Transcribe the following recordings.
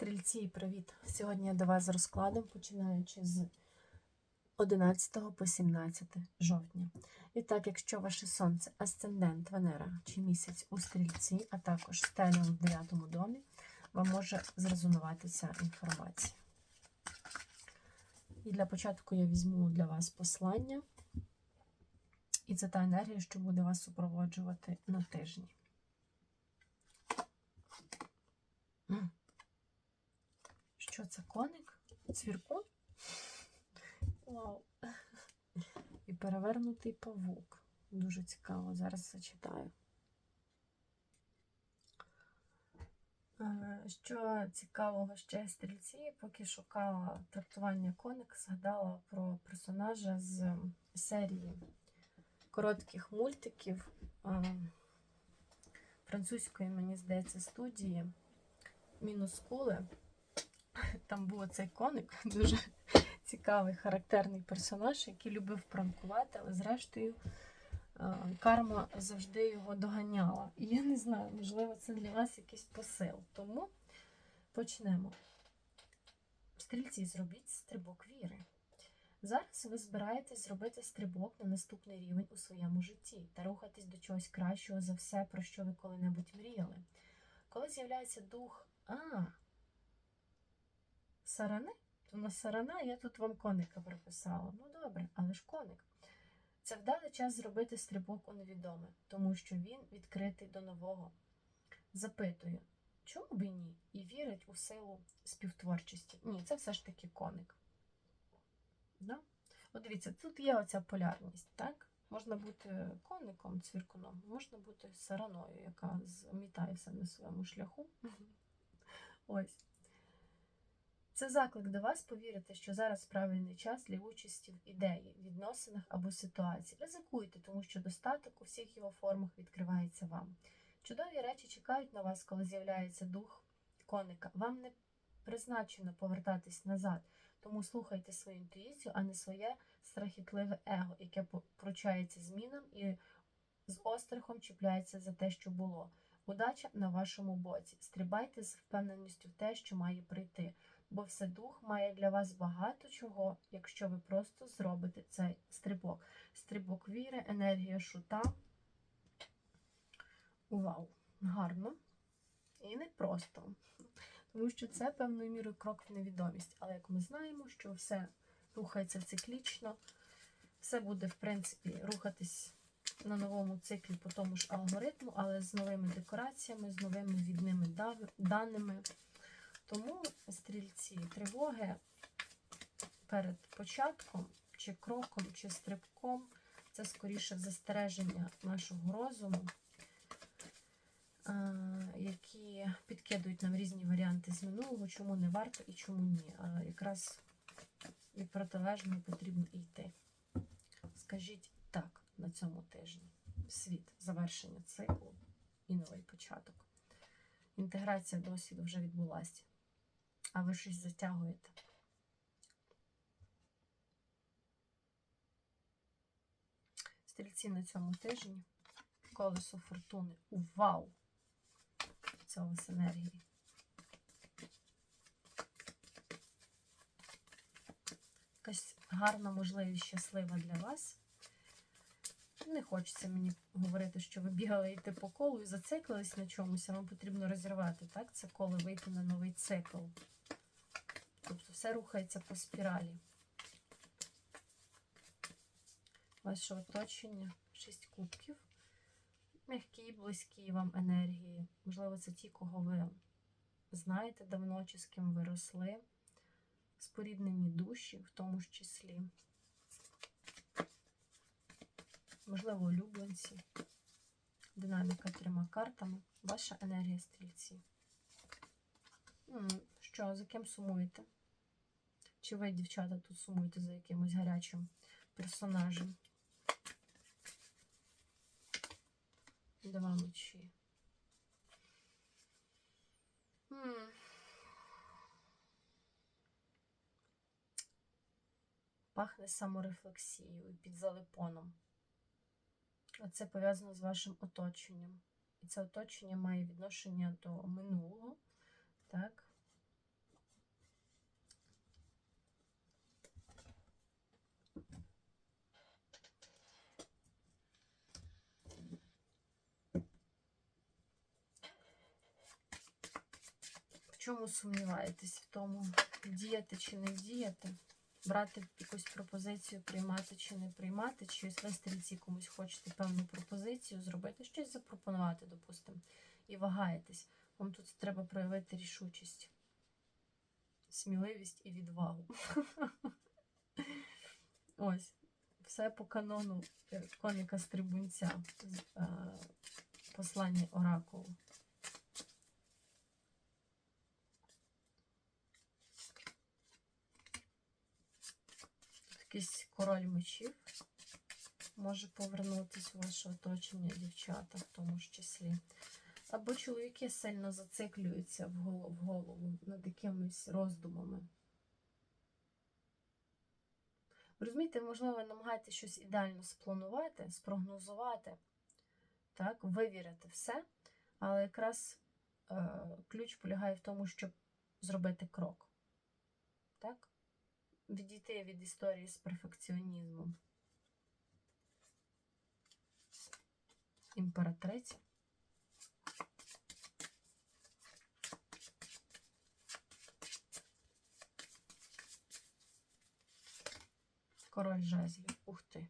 Стрільці, привіт! Сьогодні я до вас з розкладом, починаючи з 11 по 17 жовтня. І так, якщо ваше сонце, асцендент, Венера чи місяць у стрільці, а також стелі в 9 домі, вам може зрезонувати ця інформація. І для початку я візьму для вас послання. І це та енергія, що буде вас супроводжувати на тижні. Що це коник? Цвіркун? Вау. І перевернутий павук. Дуже цікаво, зараз зачитаю. Е, Що цікавого ще стрільці, поки шукала трактування коник, згадала про персонажа з серії коротких мультиків е, французької, мені здається, студії Мінускули. Там був цей коник, дуже цікавий, характерний персонаж, який любив пранкувати, але зрештою е, карма завжди його доганяла. І я не знаю, можливо, це для вас якийсь посил. Тому почнемо. Стрільці, зробіть стрибок віри. Зараз ви збираєтесь зробити стрибок на наступний рівень у своєму житті та рухатись до чогось кращого за все, про що ви коли-небудь мріяли. Коли з'являється дух, а, сарани? То на сарана я тут вам коника приписала. Ну добре, але ж коник. Це вдалий час зробити стрибок у невідоме, тому що він відкритий до нового. Запитую, чому б і ні? І вірить у силу співтворчості. Ні, це все ж таки коник. Да? От дивіться, тут є оця полярність, так? Можна бути коником, цвіркуном, можна бути сараною, яка змітає все на своєму шляху. Ось. Це заклик до вас повірити, що зараз правильний час для участі в ідеї, відносинах або ситуації. Ризикуйте, тому що достаток у всіх його формах відкривається вам. Чудові речі чекають на вас, коли з'являється дух коника. Вам не призначено повертатись назад, тому слухайте свою інтуїцію, а не своє страхітливе его, яке пручається змінам і з острахом чіпляється за те, що було. Удача на вашому боці. Стрибайте з впевненістю в те, що має прийти, бо Вседух має для вас багато чого, якщо ви просто зробите цей стрибок. Стрибок віри, енергія шута. Вау! Гарно. І не просто. Тому що це певною мірою крок в невідомість. Але як ми знаємо, що все рухається циклічно, все буде, в принципі, рухатись на новому циклі по тому ж алгоритму, але з новими декораціями, з новими відними даними. Тому стрільці тривоги перед початком, чи кроком, чи стрибком це скоріше застереження нашого розуму, які підкидують нам різні варіанти з минулого, чому не варто і чому ні. А якраз від протилежного потрібно йти. Скажіть так на цьому тижні. Світ, завершення циклу і новий початок. Інтеграція досвіду вже відбулася. А ви щось затягуєте. Стрільці на цьому тижні. Колесо фортуни. Вау! Це у вас енергії. Якась гарна можливість щаслива для вас. Не хочеться мені говорити, що ви бігали йти по колу і зациклились на чомусь, а вам потрібно розірвати, так? Це коло вийти на новий цикл. Тобто все рухається по спіралі. Ваше оточення, шість кубків. Мягкі, близькі вам енергії. Можливо, це ті, кого ви знаєте давно, чи з ким ви росли. Споріднені душі, в тому ж числі. Можливо, улюбленці. Динаміка трьома картами. Ваша енергія стрільці. Що, за ким сумуєте? Чи ви, дівчата, тут сумуєте за якимось гарячим персонажем? Два мечі. Пахне саморефлексією під залипоном. Це пов'язано з вашим оточенням. І це оточення має відношення до минулого, так? Чому сумніваєтесь? В тому, діяти чи не діяти? Брати якусь пропозицію, приймати чи не приймати, чи ось ви стрільці комусь хочете певну пропозицію зробити, щось запропонувати, допустимо, і вагаєтесь. Вам тут треба проявити рішучість, сміливість і відвагу. Ось, все по канону е, коника стрибунця е, послання Оракулу. Якийсь король мечів може повернутися у ваше оточення, дівчата, в тому ж числі. Або чоловіки сильно зациклюються в голову, в над якимись роздумами. Розумієте, можливо, ви намагаєтесь щось ідеально спланувати, спрогнозувати, так, вивірити все, але якраз е, ключ полягає в тому, щоб зробити крок. Так? Відійти від історії з перфекціонізмом. Імператриця. Король жезлів. Ух ти.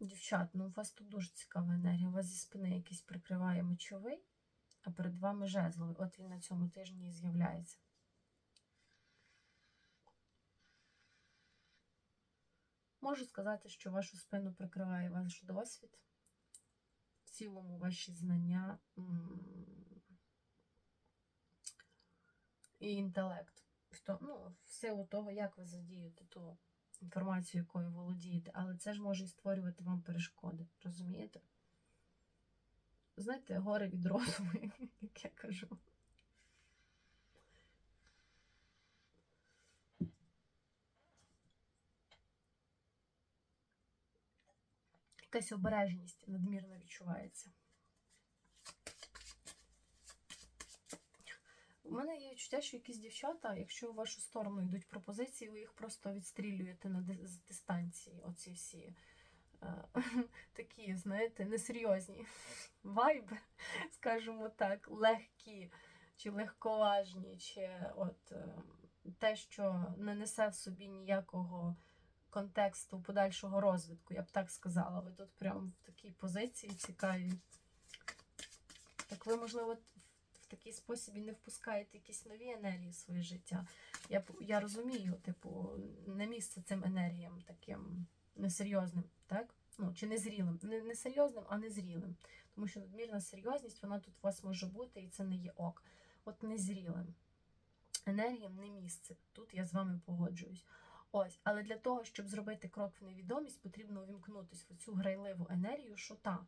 Дівчат, ну у вас тут дуже цікава енергія. У вас зі спини якийсь прикриває мечовий, а перед вами жезловий. От він на цьому тижні і з'являється. Можу сказати, що вашу спину прикриває ваш досвід, в цілому ваші знання і інтелект. Ну, в силу того, як ви задієте ту інформацію, якою володієте, але це ж може і створювати вам перешкоди, розумієте? Знаєте, горе від розуму, як я кажу. Якась обережність надмірно відчувається. У мене є відчуття, що якісь дівчата, якщо у вашу сторону йдуть пропозиції, ви їх просто відстрілюєте на з дистанції. Оці всі е, такі, знаєте, несерйозні вайби, скажімо так, легкі чи легковажні, чи от е, те, що не несе в собі ніякого контексту подальшого розвитку, я б так сказала. Ви тут прям в такій позиції цікаві. Так ви, можливо, в такий спосіб і не впускаєте якісь нові енергії в своє життя. Я, я розумію, типу, не місце цим енергіям таким несерйозним, так? Ну, чи незрілим. Не, не серйозним, а незрілим. Тому що надмірна серйозність, вона тут у вас може бути, і це не є ок. От незрілим. Енергіям не місце. Тут я з вами погоджуюсь. Ось, але для того, щоб зробити крок в невідомість, потрібно увімкнутися в цю грайливу енергію, що та,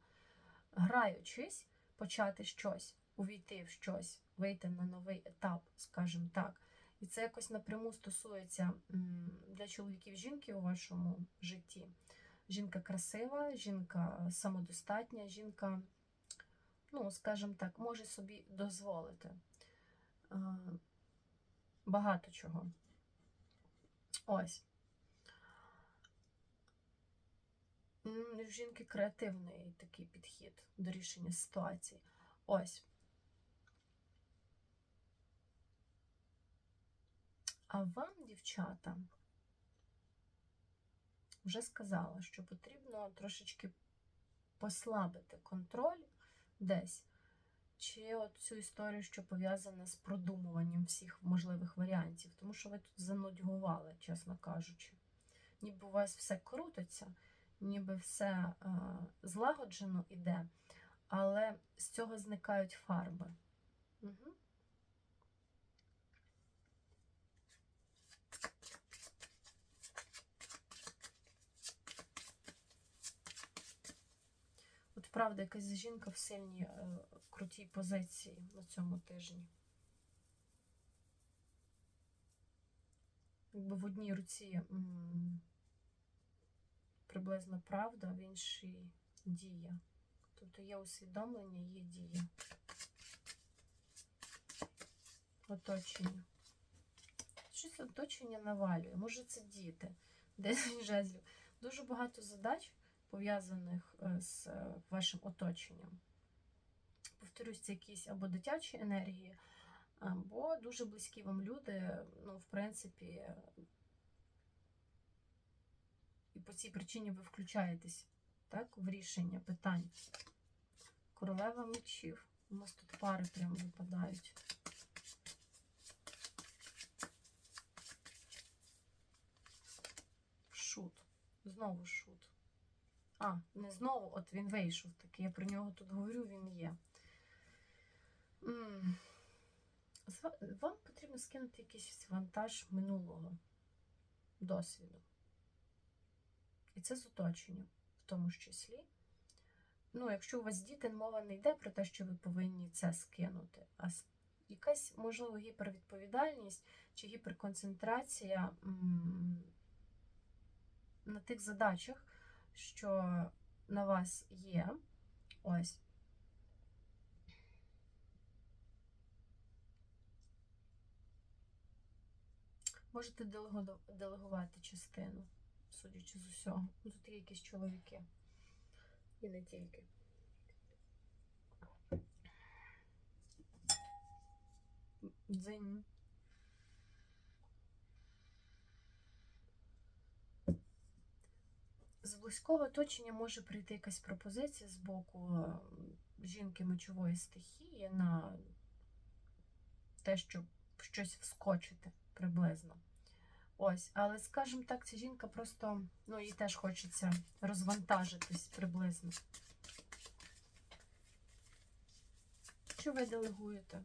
граючись, почати щось, увійти в щось, вийти на новий етап, скажімо так. І це якось напряму стосується для чоловіків жінки у вашому житті. Жінка красива, жінка самодостатня, жінка, ну, скажімо так, може собі дозволити е, багато чого. Ось. В жінки креативний такий підхід до рішення ситуації. Ось. А вам, дівчата, вже сказала, що потрібно трошечки послабити контроль десь. Чи от цю історію, що пов'язана з продумуванням всіх можливих варіантів, тому що ви тут занудьгували, чесно кажучи. Ніби у вас все крутиться, ніби все е, злагоджено іде, але з цього зникають фарби. Угу. Правда, якась жінка в сильній е, крутій позиції на цьому тижні. Якби в одній руці приблизно правда, в іншій дія. Тобто є усвідомлення, є дія. Оточення. Щось оточення навалює. Може це діти, десь жезлів. Дуже багато задач пов'язаних е, з е, вашим оточенням. повторюсь, це якісь або дитячі енергії, або дуже близькі вам люди, ну, в принципі, і по цій причині ви включаєтесь так, в рішення питань. Королева мечів. У нас тут пари прямо випадають. Шут. Знову шут. А, не знову, от він вийшов такий. Я про нього тут говорю, він є. Вам потрібно скинути якийсь вантаж минулого досвіду. І це з оточенням, в тому ж числі. Ну, якщо у вас діти, мова не йде про те, що ви повинні це скинути, а якась, можливо, гіпервідповідальність чи гіперконцентрація на тих задачах, що на вас є. Ось. Можете делегувати частину, судячи з усього. Ну, Тут є якісь чоловіки. І не тільки. Дзинь. З близького оточення може прийти якась пропозиція з боку е, жінки мечової стихії на те, щоб щось вскочити приблизно. Ось, але, скажімо так, ця жінка просто, ну, їй теж хочеться розвантажитись приблизно. Що ви делегуєте?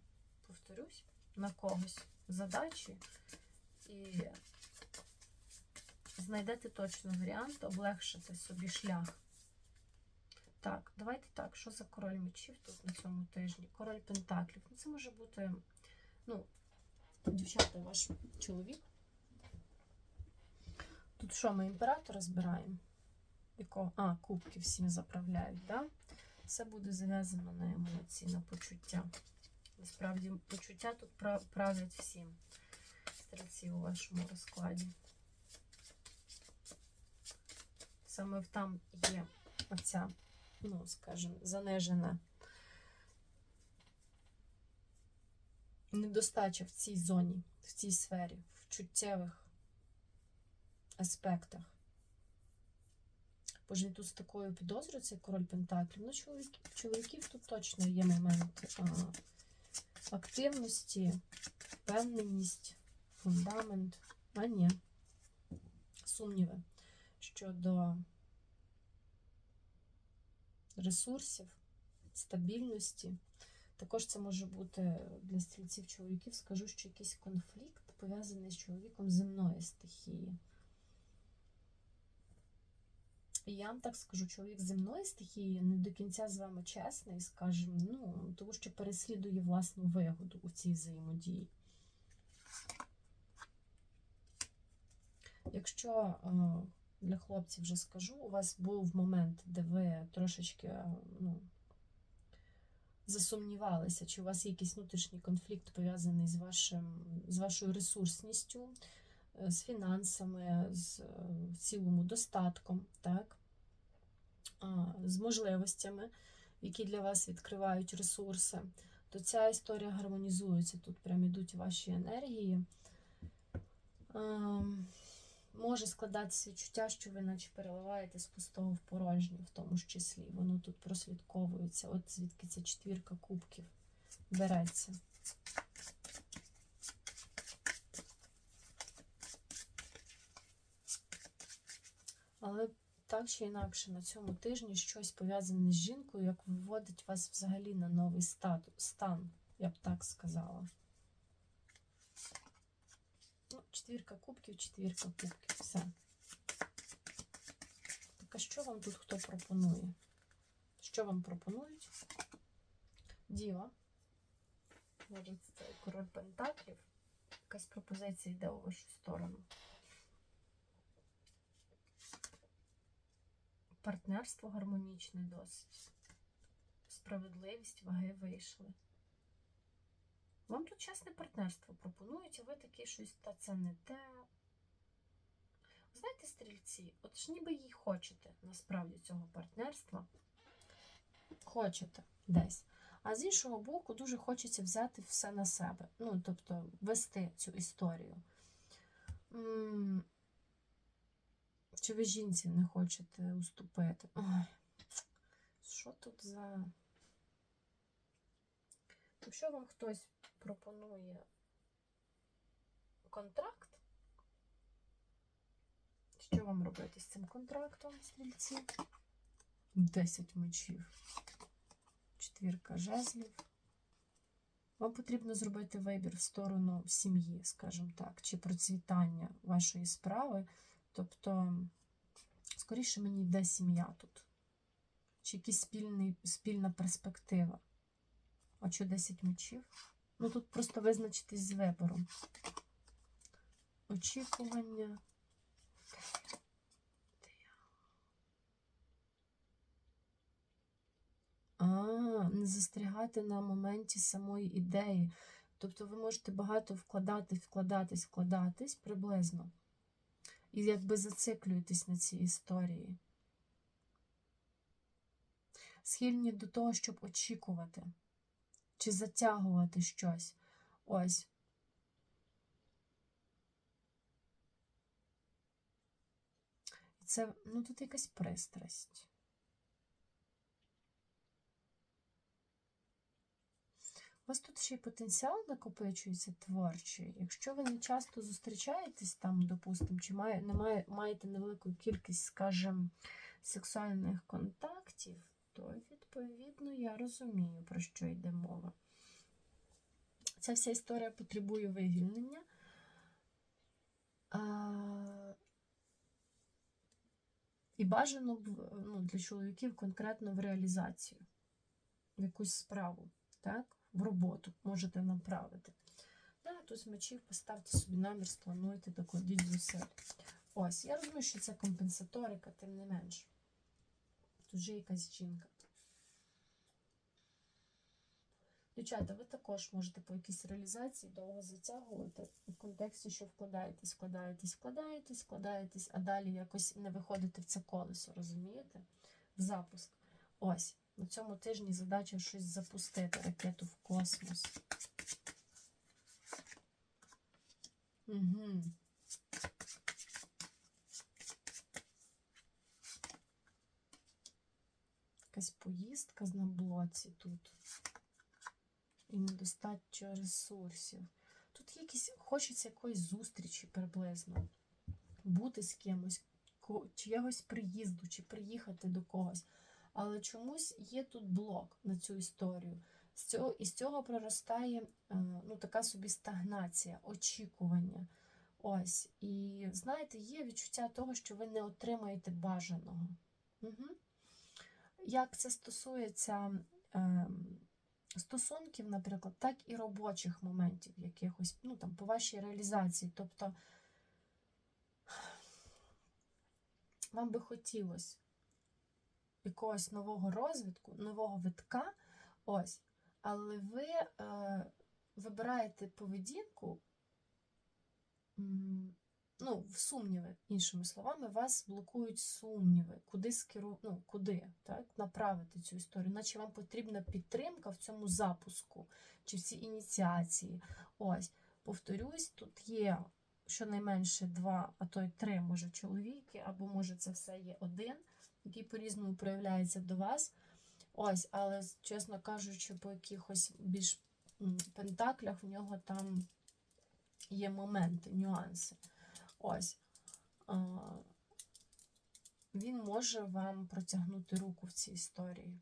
Повторюсь, на когось задачі і знайдете точно варіант, облегшити собі шлях. Так, давайте так, що за король мечів тут на цьому тижні? Король Пентаклів. Ну, це може бути, ну, дівчата, ваш чоловік. Тут що, ми імператора збираємо? Якого? А, кубки всім заправляють, да? Все буде зав'язано на емоції, на почуття. Насправді, почуття тут правлять всім стрільці у вашому розкладі. Саме там є оця, ну, скажімо, занижена недостача в цій зоні, в цій сфері, в чуттєвих аспектах. Бо ж він тут з такою підозрою, цей король Пентаклів. Ну, чоловіків, чоловіків тут точно є момент а, активності, впевненість, фундамент. А ні. Сумніви щодо ресурсів, стабільності. Також це може бути для стрільців чоловіків, скажу, що якийсь конфлікт пов'язаний з чоловіком земної стихії. І я вам так скажу, чоловік земної стихії не до кінця з вами чесний, скажімо, ну, тому що переслідує власну вигоду у цій взаємодії. Якщо е, для хлопців вже скажу, у вас був момент, де ви трошечки е, ну, засумнівалися, чи у вас є якийсь внутрішній конфлікт пов'язаний з, вашим, з вашою ресурсністю, е, з фінансами, з е, в цілому достатком, так? з можливостями, які для вас відкривають ресурси, то ця історія гармонізується. Тут прям ідуть ваші енергії. Може складатися відчуття, що ви наче переливаєте з пустого в порожнє, в тому ж числі. Воно тут прослідковується. От звідки ця четвірка кубків береться. Але так чи інакше на цьому тижні щось пов'язане з жінкою, як виводить вас взагалі на новий стан, я б так сказала. Ну, четвірка кубків, четвірка кубків, все. Так а що вам тут хто пропонує? Що вам пропонують? Діва. Може, це король Пентаклів. Якась пропозиція йде у вашу сторону. Партнерство гармонічне досить. Справедливість, ваги вийшли. Вам тут чесне партнерство пропонують, а ви такі щось, та це не те. Знаєте, стрільці, от ж ніби їй хочете насправді цього партнерства. Хочете десь. А з іншого боку, дуже хочеться взяти все на себе. Ну, тобто, вести цю історію. Чи ви жінці не хочете уступити? Ой, що тут за. Якщо вам хтось пропонує контракт, що вам робити з цим контрактом, стрільці? 10 мечів. Четвірка жезлів. Вам потрібно зробити вибір в сторону сім'ї, скажімо так, чи процвітання вашої справи. Тобто, скоріше мені йде сім'я тут. Чи якась спільна перспектива. А що 10 мечів? Ну тут просто визначитись з вибором. Очікування. А, не застрягати на моменті самої ідеї. Тобто ви можете багато вкладати, вкладатись, вкладатись приблизно. І якби зациклюєтесь на цій історії. Схильні до того, щоб очікувати чи затягувати щось. Ось. Це, ну, тут якась пристрасть. У вас тут ще й потенціал накопичується творчий. Якщо ви не часто зустрічаєтесь там, допустимо, чи має, не має, маєте невелику кількість, скажімо, сексуальних контактів, то відповідно я розумію, про що йде мова. Ця вся історія потребує вивільнення. А, і бажано б ну, для чоловіків конкретно в реалізацію, в якусь справу, так? в роботу можете направити. Да, тут з мечів поставте собі намір, сплануйте, докладіть зусиль. Ось, я розумію, що це компенсаторика, тим не менш. Тут же якась жінка. Дівчата, ви також можете по якійсь реалізації довго затягувати в контексті, що вкладаєтесь, вкладаєтесь, вкладаєтесь, вкладаєтесь, а далі якось не виходите в це колесо, розумієте? В запуск. Ось, на цьому тижні задача щось запустити, ракету в космос. Угу. Якась поїздка на блоці тут. І недостатньо ресурсів. Тут якісь, хочеться якоїсь зустрічі приблизно. Бути з кимось, чиягось приїзду, чи приїхати до когось. Але чомусь є тут блок на цю історію. З цього, і з цього проростає е, ну, така собі стагнація, очікування. Ось. І знаєте, є відчуття того, що ви не отримаєте бажаного. Угу. Як це стосується е, стосунків, наприклад, так і робочих моментів, якихось, ну там, по вашій реалізації. Тобто вам би хотілося якогось нового розвитку, нового витка, ось, але ви е, вибираєте поведінку, ну, в сумніви, іншими словами, вас блокують сумніви, куди скеру, ну, куди так, направити цю історію, наче вам потрібна підтримка в цьому запуску чи в цій ініціації. Ось, повторюсь, тут є щонайменше два, а то й три, може, чоловіки, або може це все є один, який по-різному проявляється до вас. Ось, але, чесно кажучи, по якихось більш пентаклях в нього там є моменти, нюанси. Ось. Він може вам протягнути руку в цій історії.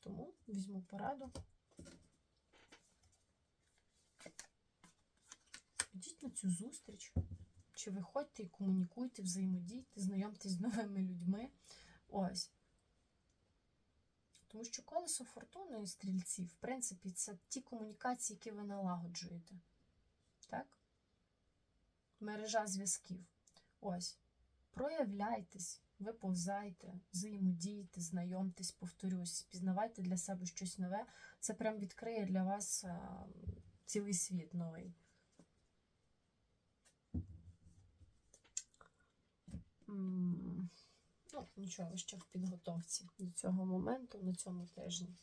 Тому візьму пораду. Йдіть на цю зустріч. Чи виходьте і комунікуйте, взаємодійте, знайомтесь з новими людьми. Ось. Тому що колесо фортуни і стрільці, в принципі, це ті комунікації, які ви налагоджуєте. Так? Мережа зв'язків. Ось. Проявляйтесь, виповзайте, взаємодійте, знайомтесь, повторюсь, пізнавайте для себе щось нове. Це прям відкриє для вас а, цілий світ новий. М, Ну, нічого, ще в підготовці до цього моменту на цьому тижні.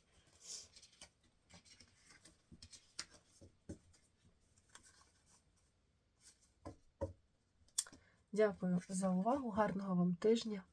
Дякую за увагу. Гарного вам тижня.